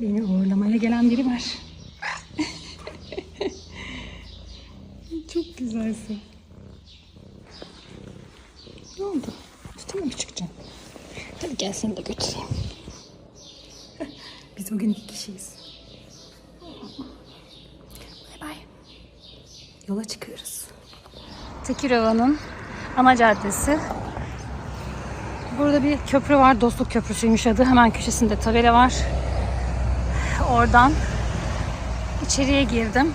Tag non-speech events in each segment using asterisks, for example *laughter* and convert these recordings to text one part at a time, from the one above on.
Beni uğurlamaya gelen biri var. Çok güzelsin. Ne oldu? Üstüme mi çıkacaksın? Hadi gel seni de götüreyim. Biz bugün iki kişiyiz. Bay bay. Yola çıkıyoruz. Tekirova'nın ana caddesi. Burada bir köprü var. Dostluk Köprüsü'ymüş adı. Hemen köşesinde tabela var. Oradan içeriye girdim.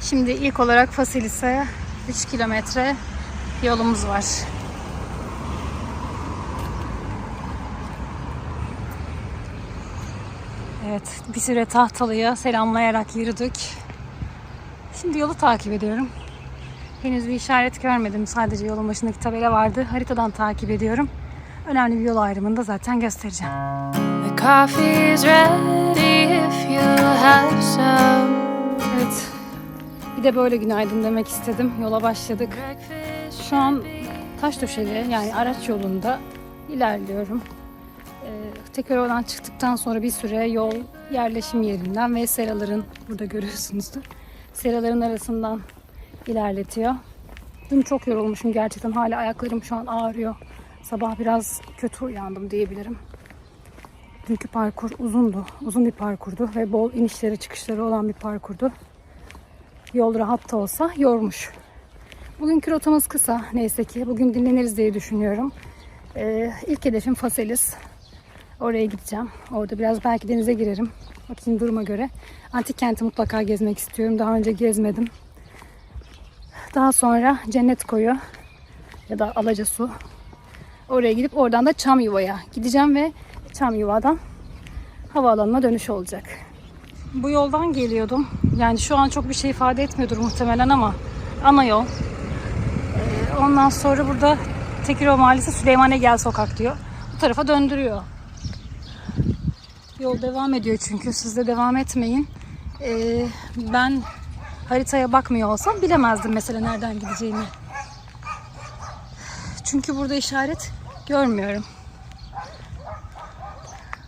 Şimdi ilk olarak Fasilis'e 3 kilometre yolumuz var. Evet, bir süre Tahtalı'ya selamlayarak yürüdük. Şimdi yolu takip ediyorum. Henüz bir işaret görmedim. Sadece yolun başındaki tabela vardı. Haritadan takip ediyorum. Önemli bir yol ayrımını da zaten göstereceğim. Coffee's ready if you have some Evet. Bir de böyle günaydın demek istedim. Yola başladık. Şu an taş döşeli yani araç yolunda ilerliyorum. Ee, Tekirova'dan çıktıktan sonra bir süre yol yerleşim yerinden ve seraların burada görüyorsunuzdur. Seraların arasından ilerletiyor. Dün çok yorulmuşum gerçekten. Hala ayaklarım şu an ağrıyor. Sabah biraz kötü uyandım diyebilirim. Dünkü parkur uzundu. Uzun bir parkurdu ve bol inişleri çıkışları olan bir parkurdu. Yol rahat da olsa yormuş. Bugünkü rotamız kısa neyse ki. Bugün dinleniriz diye düşünüyorum. Ee, ilk hedefim Faselis. Oraya gideceğim. Orada biraz belki denize girerim. Bakayım duruma göre. Antik kenti mutlaka gezmek istiyorum. Daha önce gezmedim. Daha sonra Cennet Koyu ya da Alacasu. Oraya gidip oradan da Çamyuva'ya gideceğim ve Çamyuva'dan havaalanına dönüş olacak. Bu yoldan geliyordum. Yani şu an çok bir şey ifade etmiyordur muhtemelen ama ana yol. Ee, Ondan sonra burada Tekirova Mahallesi Süleyman Egel Sokak diyor. Bu tarafa döndürüyor. Yol devam ediyor çünkü. Siz de devam etmeyin. Ee, ben haritaya bakmıyor olsam bilemezdim mesela nereden gideceğimi. Çünkü burada işaret görmüyorum.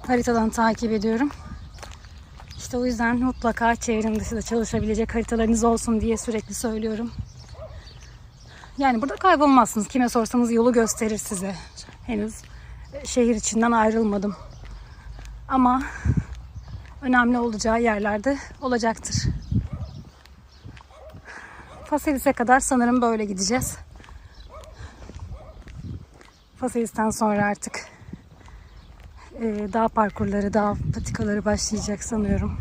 Haritadan takip ediyorum. İşte o yüzden mutlaka çevrim dışı da çalışabilecek haritalarınız olsun diye sürekli söylüyorum. Yani burada kaybolmazsınız. Kime sorsanız yolu gösterir size. Henüz e, şehir içinden ayrılmadım. Ama önemli olacağı yerlerde olacaktır. Faselis'e kadar sanırım böyle gideceğiz. Faselis'ten sonra artık e, dağ parkurları, dağ patikaları başlayacak sanıyorum.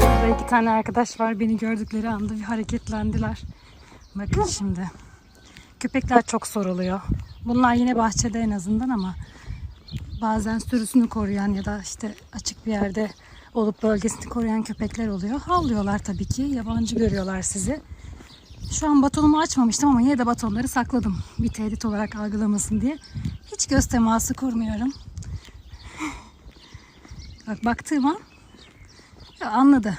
Burada iki tane arkadaş var. Beni gördükleri anda bir hareketlendiler. Bakın şimdi. Köpekler çok soruluyor. Bunlar yine bahçede en azından ama bazen sürüsünü koruyan ya da işte açık bir yerde olup bölgesini koruyan köpekler oluyor. Havlıyorlar tabii ki. Yabancı görüyorlar sizi. Şu an batonumu açmamıştım ama yine de batonları sakladım. Bir tehdit olarak algılamasın diye. Hiç göz teması kurmuyorum. Bak baktığım an ya anladı.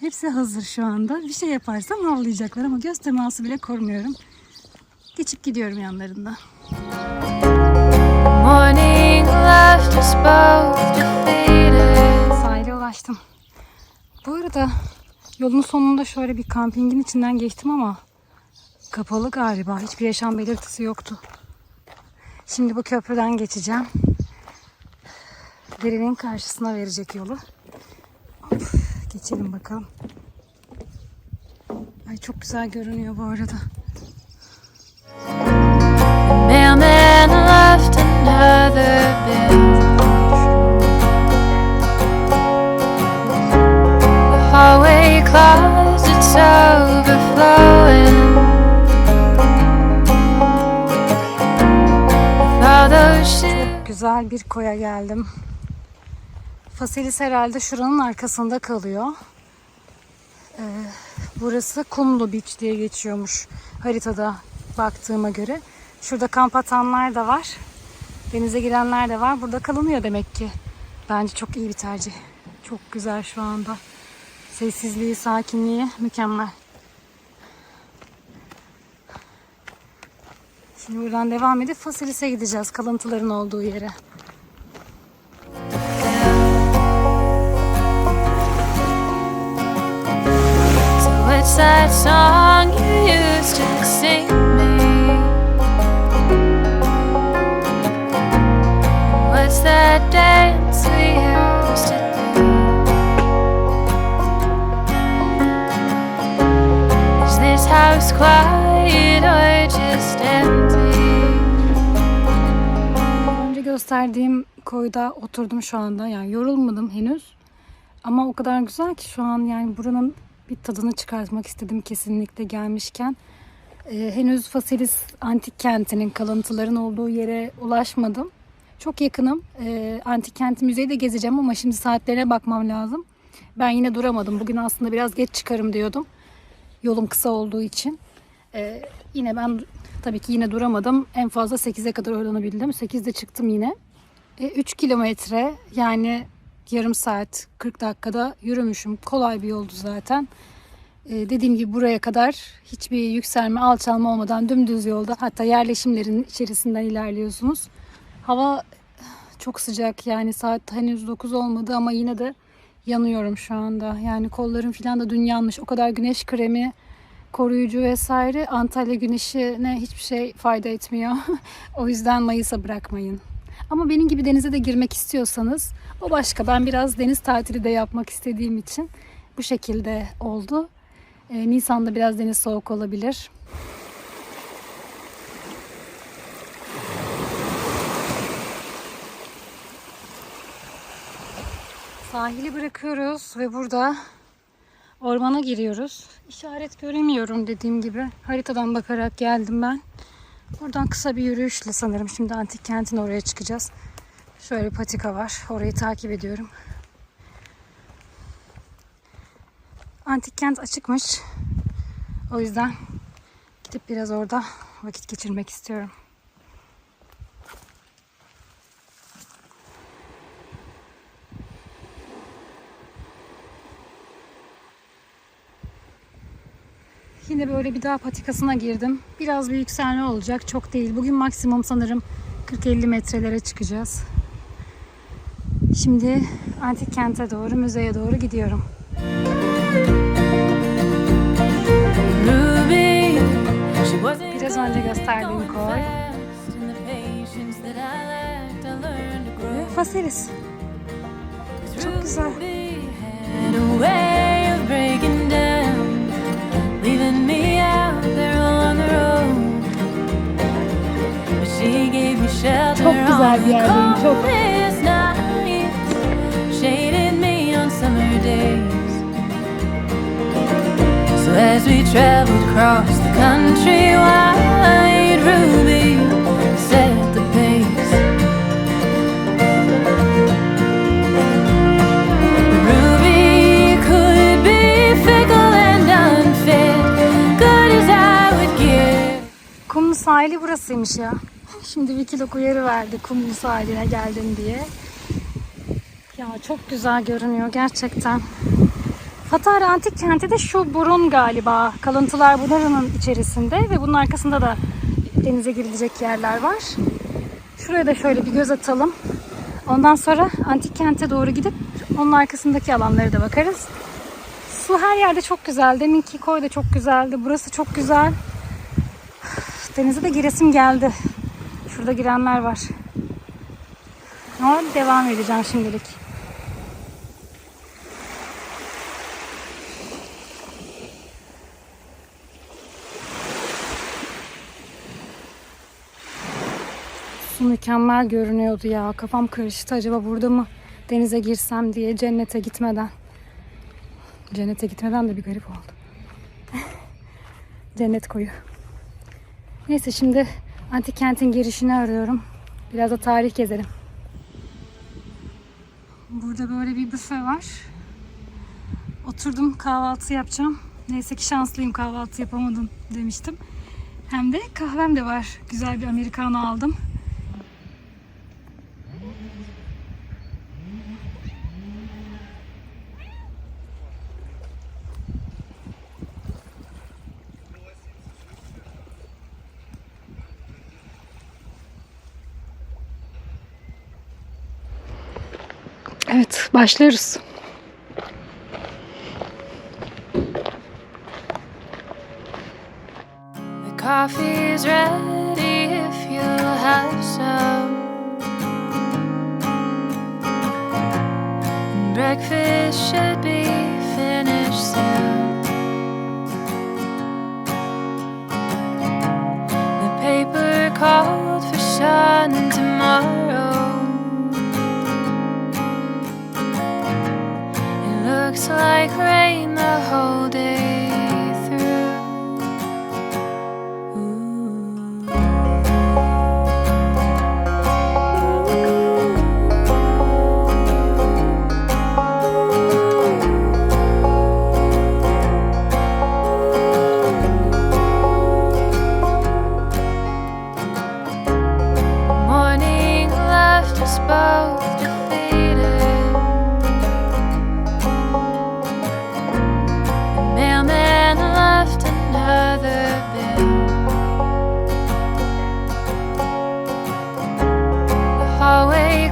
Hepsi hazır şu anda. Bir şey yaparsam havlayacaklar ama göz teması bile kurmuyorum. Geçip gidiyorum yanlarında. Morning Sahile ulaştım. Bu arada yolun sonunda şöyle bir kampingin içinden geçtim ama kapalı galiba. Hiçbir yaşam belirtisi yoktu. Şimdi bu köprüden geçeceğim. Derinin karşısına verecek yolu. Hop, geçelim bakalım. Ay çok güzel görünüyor bu arada. Mailman left Güzel bir koya geldim. Fasilis herhalde şuranın arkasında kalıyor. Ee, burası Kumlu Beach diye geçiyormuş haritada baktığıma göre. Şurada kamp atanlar da var. Denize girenler de var. Burada kalınıyor demek ki. Bence çok iyi bir tercih. Çok güzel şu anda. Sessizliği, sakinliği mükemmel. Şimdi buradan devam edip Fasilis'e gideceğiz. Kalıntıların olduğu yere. That song you used to sing me? What's that dance we used to do? Is this house quiet or just empty? Önce gösterdiğim koyda oturdum şu anda. Yani yorulmadım henüz. Ama o kadar güzel ki şu an yani buranın bir tadını çıkartmak istedim kesinlikle gelmişken. Ee, henüz Fasilis antik kentinin kalıntıların olduğu yere ulaşmadım. Çok yakınım. Ee, antik kent müzeyi de gezeceğim ama şimdi saatlerine bakmam lazım. Ben yine duramadım. Bugün aslında biraz geç çıkarım diyordum. Yolum kısa olduğu için. Ee, yine ben tabii ki yine duramadım. En fazla 8'e kadar oylanabildim. 8'de çıktım yine. 3 kilometre yani yarım saat 40 dakikada yürümüşüm. Kolay bir yoldu zaten. E, dediğim gibi buraya kadar hiçbir yükselme alçalma olmadan dümdüz yolda hatta yerleşimlerin içerisinden ilerliyorsunuz. Hava çok sıcak yani saat henüz 9 olmadı ama yine de yanıyorum şu anda. Yani kollarım falan da dün yanmış. O kadar güneş kremi koruyucu vesaire Antalya güneşine hiçbir şey fayda etmiyor. *laughs* o yüzden Mayıs'a bırakmayın. Ama benim gibi denize de girmek istiyorsanız o başka. Ben biraz deniz tatili de yapmak istediğim için bu şekilde oldu. Ee, Nisan'da biraz deniz soğuk olabilir. Sahili bırakıyoruz ve burada ormana giriyoruz. İşaret göremiyorum dediğim gibi. Haritadan bakarak geldim ben. Buradan kısa bir yürüyüşle sanırım şimdi antik kentin oraya çıkacağız. Şöyle bir patika var. Orayı takip ediyorum. Antik kent açıkmış. O yüzden gidip biraz orada vakit geçirmek istiyorum. Yine böyle bir dağ patikasına girdim. Biraz bir yükselme olacak. Çok değil. Bugün maksimum sanırım 40-50 metrelere çıkacağız. Şimdi antik kente doğru, müzeye doğru gidiyorum. Biraz önce gösterdiğim koy. Ve Fasilis. Çok güzel. Çok güzel bir yerdeyim, çok. as we traveled across the country, wide Ruby set the pace. Ruby could be fickle and unfit, good as I would give. Kumlu sahili burasıymış ya. Şimdi Wikilog uyarı verdi kumlu sahiline geldin diye. Ya çok güzel görünüyor gerçekten. Fatara Antik Kenti de şu burun galiba. Kalıntılar bunların içerisinde ve bunun arkasında da denize girilecek yerler var. Şuraya da şöyle bir göz atalım. Ondan sonra Antik Kent'e doğru gidip onun arkasındaki alanlara da bakarız. Su her yerde çok güzel. Deminki koy da çok güzeldi. Burası çok güzel. Denize de giresim geldi. Şurada girenler var. Ama devam edeceğim şimdilik. Su mükemmel görünüyordu ya. Kafam karıştı. Acaba burada mı denize girsem diye cennete gitmeden. Cennete gitmeden de bir garip oldu. *laughs* Cennet koyu. Neyse şimdi antik kentin girişini arıyorum. Biraz da tarih gezelim. Burada böyle bir büfe var. Oturdum kahvaltı yapacağım. Neyse ki şanslıyım kahvaltı yapamadım demiştim. Hem de kahvem de var. Güzel bir americano aldım. Başlıyoruz. The coffee's ready like rain the whole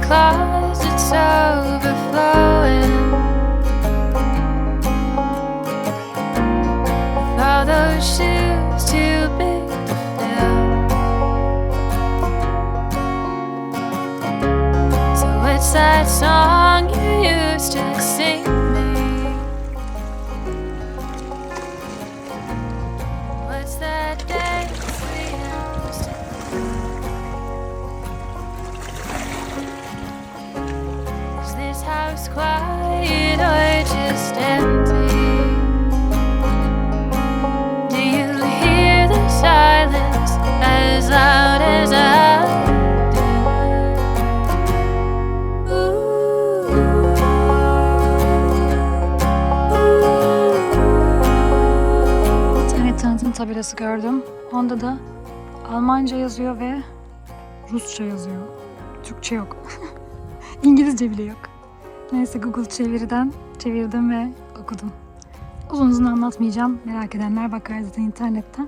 closet's overflowing. With all those shoes too big to fill. So what's that song you used to sing tabelası gördüm. Onda da Almanca yazıyor ve Rusça yazıyor. Türkçe yok. *laughs* İngilizce bile yok. Neyse Google çeviriden çevirdim ve okudum. Uzun uzun anlatmayacağım. Merak edenler bakar zaten internetten.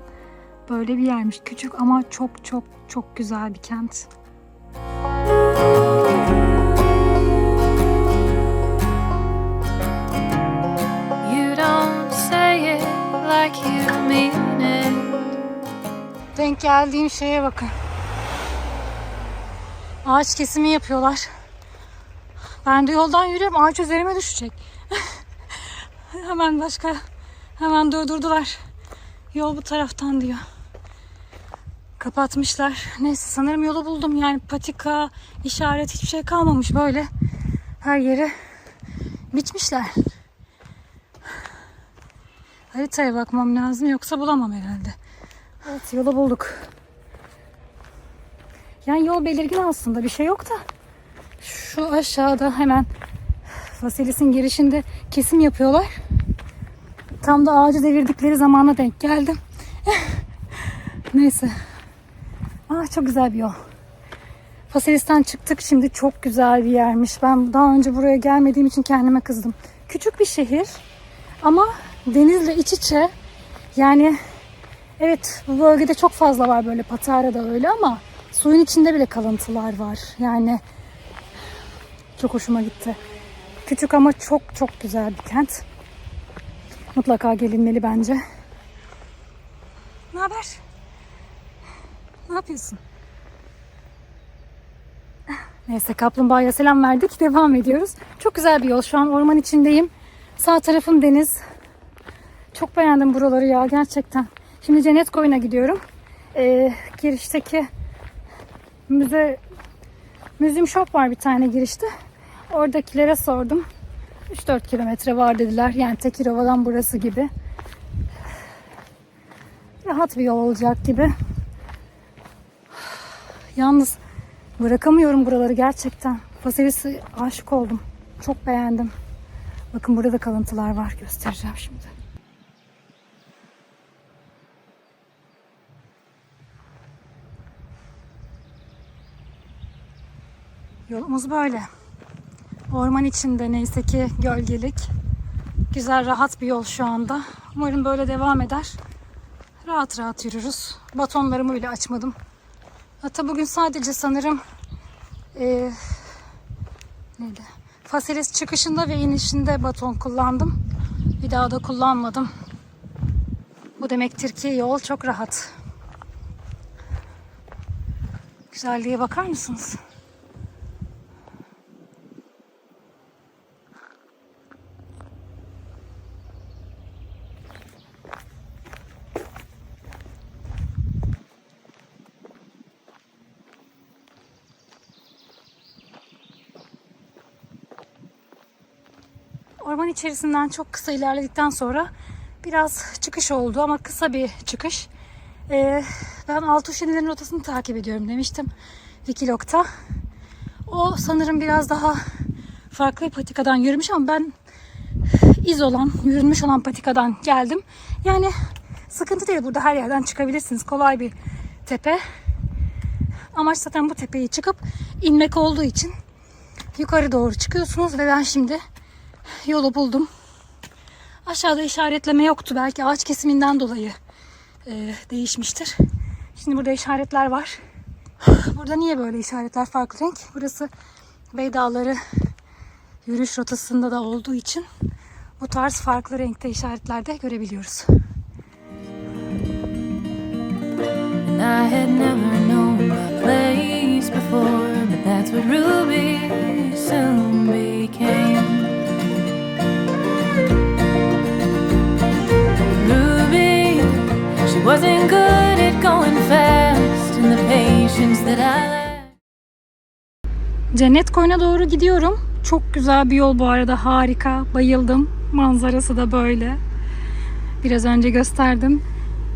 Böyle bir yermiş. Küçük ama çok çok çok güzel bir kent. Denk geldiğim şeye bakın. Ağaç kesimi yapıyorlar. Ben de yoldan yürüyorum. Ağaç üzerime düşecek. *laughs* hemen başka hemen durdurdular. Yol bu taraftan diyor. Kapatmışlar. Neyse sanırım yolu buldum. Yani patika, işaret hiçbir şey kalmamış böyle. Her yeri biçmişler. Haritaya bakmam lazım yoksa bulamam herhalde. Evet yolu bulduk. Yani yol belirgin aslında bir şey yok da. Şu aşağıda hemen Vasilis'in girişinde kesim yapıyorlar. Tam da ağacı devirdikleri zamana denk geldim. *laughs* Neyse. Ah çok güzel bir yol. Fasilis'ten çıktık şimdi çok güzel bir yermiş. Ben daha önce buraya gelmediğim için kendime kızdım. Küçük bir şehir ama denizle iç içe. Yani Evet bu bölgede çok fazla var böyle Patara'da öyle ama suyun içinde bile kalıntılar var. Yani çok hoşuma gitti. Küçük ama çok çok güzel bir kent. Mutlaka gelinmeli bence. Ne haber? Ne yapıyorsun? Neyse kaplumbağaya selam verdik. *laughs* Devam ediyoruz. Çok güzel bir yol. Şu an orman içindeyim. Sağ tarafım deniz. Çok beğendim buraları ya gerçekten. Şimdi Cennet Koyun'a gidiyorum. Ee, girişteki müze müzium shop var bir tane girişte. Oradakilere sordum. 3-4 kilometre var dediler. Yani Tekirova'dan burası gibi. Rahat bir yol olacak gibi. Yalnız bırakamıyorum buraları gerçekten. Fasilis'e aşık oldum. Çok beğendim. Bakın burada da kalıntılar var. Göstereceğim şimdi. Yolumuz böyle. Orman içinde neyse ki gölgelik. Güzel rahat bir yol şu anda. Umarım böyle devam eder. Rahat rahat yürürüz. Batonlarımı bile açmadım. Hatta bugün sadece sanırım eee neydi? Faselis çıkışında ve inişinde baton kullandım. Bir daha da kullanmadım. Bu demektir ki yol çok rahat. Güzelliğe bakar mısınız? Orman içerisinden çok kısa ilerledikten sonra biraz çıkış oldu ama kısa bir çıkış. Ee, ben Altuşenilerin rotasını takip ediyorum demiştim Wikilog'ta. O sanırım biraz daha farklı bir patikadan yürümüş ama ben iz olan, yürünmüş olan patikadan geldim. Yani sıkıntı değil burada her yerden çıkabilirsiniz. Kolay bir tepe. Amaç zaten bu tepeyi çıkıp inmek olduğu için yukarı doğru çıkıyorsunuz ve ben şimdi yolu buldum. Aşağıda işaretleme yoktu. Belki ağaç kesiminden dolayı e, değişmiştir. Şimdi burada işaretler var. Burada niye böyle işaretler farklı renk? Burası Bey Dağları yürüyüş rotasında da olduğu için bu tarz farklı renkte işaretlerde görebiliyoruz. And I had never known a place before, but that's what Ruby soon became. Wasn't good at going fast, and the patience that I. Cennet Koyun'a doğru gidiyorum. Çok güzel bir yol bu arada harika. Bayıldım. Manzarası da böyle. Biraz önce gösterdim.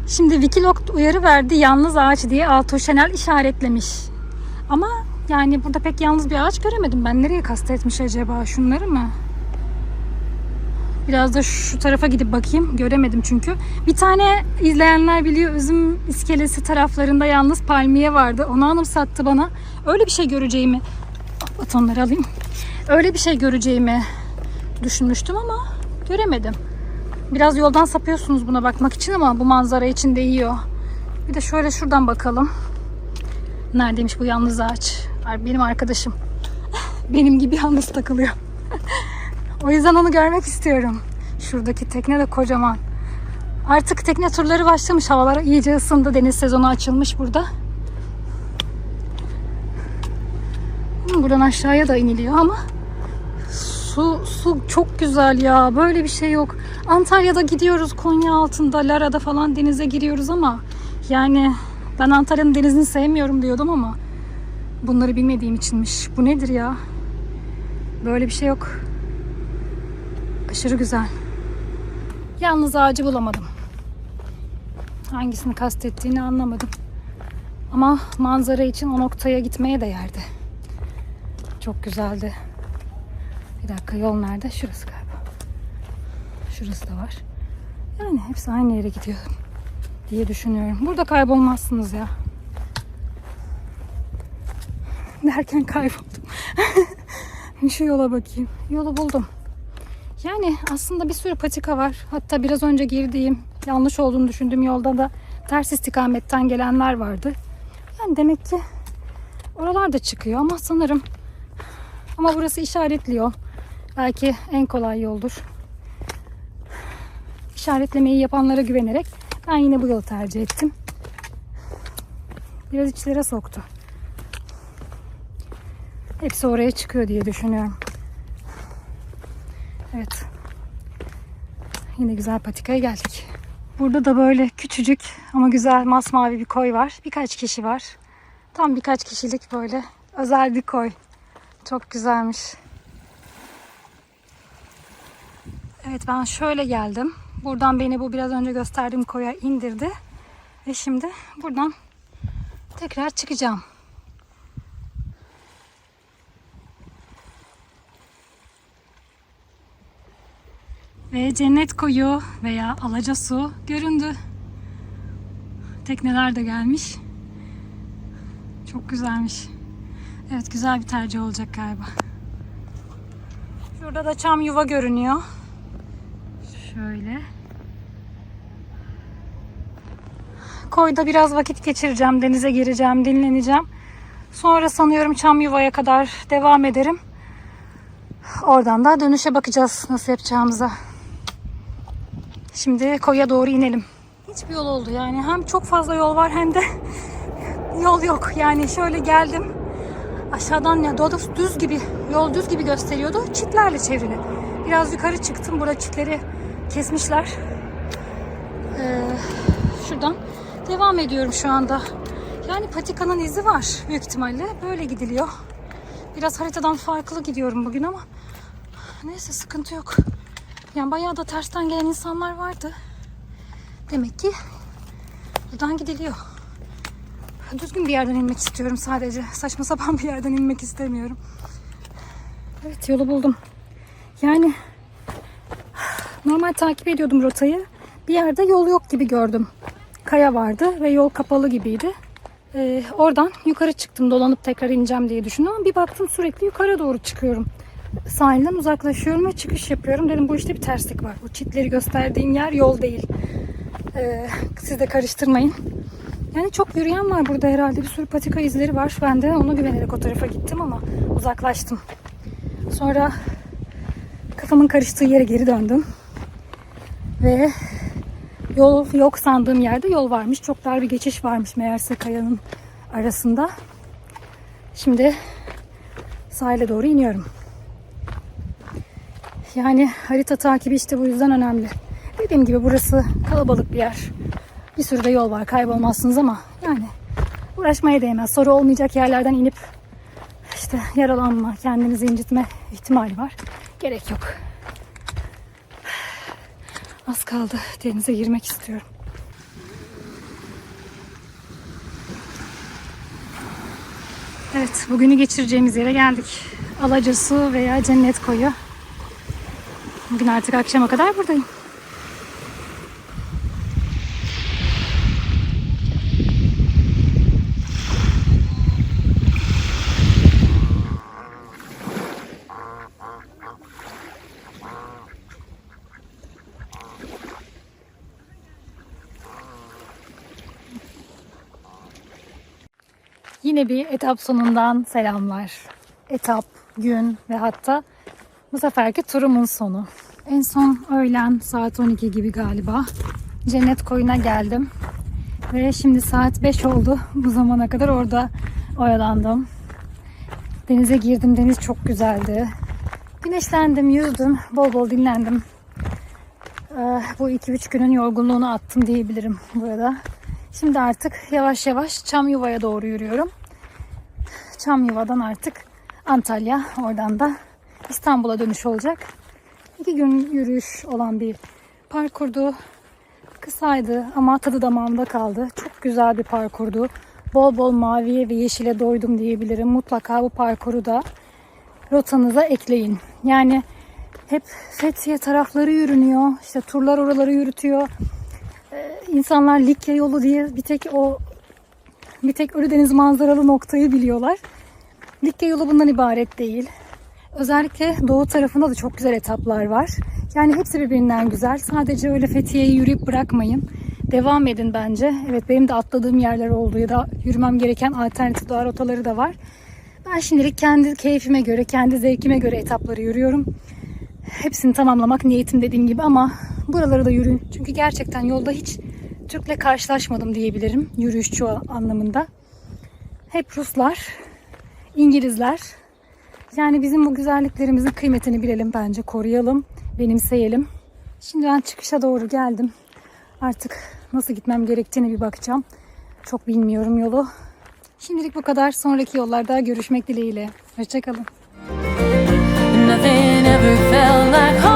Şimdi Wikilog uyarı verdi yalnız ağaç diye Altuğ Şenel işaretlemiş. Ama yani burada pek yalnız bir ağaç göremedim. Ben nereye kastetmiş acaba? Şunları mı? Biraz da şu tarafa gidip bakayım. Göremedim çünkü. Bir tane izleyenler biliyor üzüm iskelesi taraflarında yalnız palmiye vardı. Onu anımsattı bana. Öyle bir şey göreceğimi batonları alayım. Öyle bir şey göreceğimi düşünmüştüm ama göremedim. Biraz yoldan sapıyorsunuz buna bakmak için ama bu manzara için de yiyor. Bir de şöyle şuradan bakalım. Neredeymiş bu yalnız ağaç? Benim arkadaşım. *laughs* Benim gibi yalnız takılıyor. *laughs* o yüzden onu görmek istiyorum. Şuradaki tekne de kocaman. Artık tekne turları başlamış. Havalar iyice ısındı. Deniz sezonu açılmış burada. Hmm, Buradan aşağıya da iniliyor ama su su çok güzel ya. Böyle bir şey yok. Antalya'da gidiyoruz Konya altında, Lara'da falan denize giriyoruz ama yani ben Antalya'nın denizini sevmiyorum diyordum ama bunları bilmediğim içinmiş. Bu nedir ya? Böyle bir şey yok. Aşırı güzel. Yalnız ağacı bulamadım. Hangisini kastettiğini anlamadım. Ama manzara için o noktaya gitmeye değerdi. Çok güzeldi. Bir dakika yol nerede? Şurası galiba. Şurası da var. Yani hepsi aynı yere gidiyor diye düşünüyorum. Burada kaybolmazsınız ya. Derken kayboldum. *laughs* Şu yola bakayım. Yolu buldum. Yani aslında bir sürü patika var. Hatta biraz önce girdiğim, yanlış olduğunu düşündüğüm yolda da ters istikametten gelenler vardı. Yani demek ki oralar da çıkıyor ama sanırım ama burası işaretli yol. Belki en kolay yoldur. İşaretlemeyi yapanlara güvenerek ben yine bu yolu tercih ettim. Biraz içlere soktu. Hepsi oraya çıkıyor diye düşünüyorum. Evet. Yine güzel patikaya geldik. Burada da böyle küçücük ama güzel masmavi bir koy var. Birkaç kişi var. Tam birkaç kişilik böyle özel bir koy. Çok güzelmiş. Evet ben şöyle geldim. Buradan beni bu biraz önce gösterdiğim koya indirdi. Ve şimdi buradan tekrar çıkacağım. Ve cennet koyu veya alaca su göründü. Tekneler de gelmiş. Çok güzelmiş. Evet güzel bir tercih olacak galiba. Şurada da çam yuva görünüyor. Şöyle. Koyda biraz vakit geçireceğim. Denize gireceğim, dinleneceğim. Sonra sanıyorum çam yuvaya kadar devam ederim. Oradan da dönüşe bakacağız nasıl yapacağımıza. Şimdi koya doğru inelim. Hiçbir yol oldu yani. Hem çok fazla yol var hem de yol yok. Yani şöyle geldim. Aşağıdan ya doğru düz gibi, yol düz gibi gösteriyordu. Çitlerle çevrili. Biraz yukarı çıktım. Burada çitleri kesmişler. Ee, şuradan devam ediyorum şu anda. Yani patikanın izi var büyük ihtimalle. Böyle gidiliyor. Biraz haritadan farklı gidiyorum bugün ama neyse sıkıntı yok. Yani bayağı da tersten gelen insanlar vardı. Demek ki buradan gidiliyor. Düzgün bir yerden inmek istiyorum sadece. Saçma sapan bir yerden inmek istemiyorum. Evet yolu buldum. Yani normal takip ediyordum rotayı. Bir yerde yol yok gibi gördüm. Kaya vardı ve yol kapalı gibiydi. Ee, oradan yukarı çıktım dolanıp tekrar ineceğim diye düşündüm ama bir baktım sürekli yukarı doğru çıkıyorum. Sahilden uzaklaşıyorum ve çıkış yapıyorum. Dedim bu işte bir terslik var. Bu çitleri gösterdiğim yer yol değil. Ee, siz de karıştırmayın. Yani çok yürüyen var burada herhalde. Bir sürü patika izleri var. Ben de ona güvenerek o tarafa gittim ama uzaklaştım. Sonra kafamın karıştığı yere geri döndüm. Ve yol yok sandığım yerde yol varmış. Çok dar bir geçiş varmış meğerse kayanın arasında. Şimdi sahile doğru iniyorum. Yani harita takibi işte bu yüzden önemli. Dediğim gibi burası kalabalık bir yer. Bir sürü de yol var kaybolmazsınız ama yani uğraşmaya değmez. Soru olmayacak yerlerden inip işte yaralanma, kendinizi incitme ihtimali var. Gerek yok. Az kaldı. Denize girmek istiyorum. Evet, bugünü geçireceğimiz yere geldik. Alacasu veya Cennet Koyu. Bugün artık akşama kadar buradayım. Yine bir etap sonundan selamlar. Etap, gün ve hatta bu seferki turumun sonu. En son öğlen saat 12 gibi galiba Cennet Koyu'na geldim. Ve şimdi saat 5 oldu. Bu zamana kadar orada oyalandım. Denize girdim. Deniz çok güzeldi. Güneşlendim, yüzdüm, bol bol dinlendim. Ee, bu 2-3 günün yorgunluğunu attım diyebilirim burada. Şimdi artık yavaş yavaş Çamyuva'ya doğru yürüyorum. Çamyuva'dan artık Antalya, oradan da İstanbul'a dönüş olacak. İki gün yürüyüş olan bir parkurdu. Kısaydı ama tadı damağımda kaldı. Çok güzel bir parkurdu. Bol bol maviye ve yeşile doydum diyebilirim. Mutlaka bu parkuru da rotanıza ekleyin. Yani hep Fethiye tarafları yürünüyor. İşte turlar oraları yürütüyor. Ee, insanlar Likya yolu diye bir tek o bir tek Ölüdeniz manzaralı noktayı biliyorlar. Likya yolu bundan ibaret değil. Özellikle doğu tarafında da çok güzel etaplar var. Yani hepsi birbirinden güzel. Sadece öyle Fethiye'yi yürüyüp bırakmayın. Devam edin bence. Evet benim de atladığım yerler oldu ya da yürümem gereken alternatif doğa rotaları da var. Ben şimdilik kendi keyfime göre, kendi zevkime göre etapları yürüyorum. Hepsini tamamlamak niyetim dediğim gibi ama buraları da yürüyün. Çünkü gerçekten yolda hiç Türk'le karşılaşmadım diyebilirim yürüyüşçü anlamında. Hep Ruslar, İngilizler. Yani bizim bu güzelliklerimizin kıymetini bilelim bence. Koruyalım, benimseyelim. Şimdi ben çıkışa doğru geldim. Artık nasıl gitmem gerektiğini bir bakacağım. Çok bilmiyorum yolu. Şimdilik bu kadar. Sonraki yollarda görüşmek dileğiyle. Hoşçakalın. Nothing ever felt like home.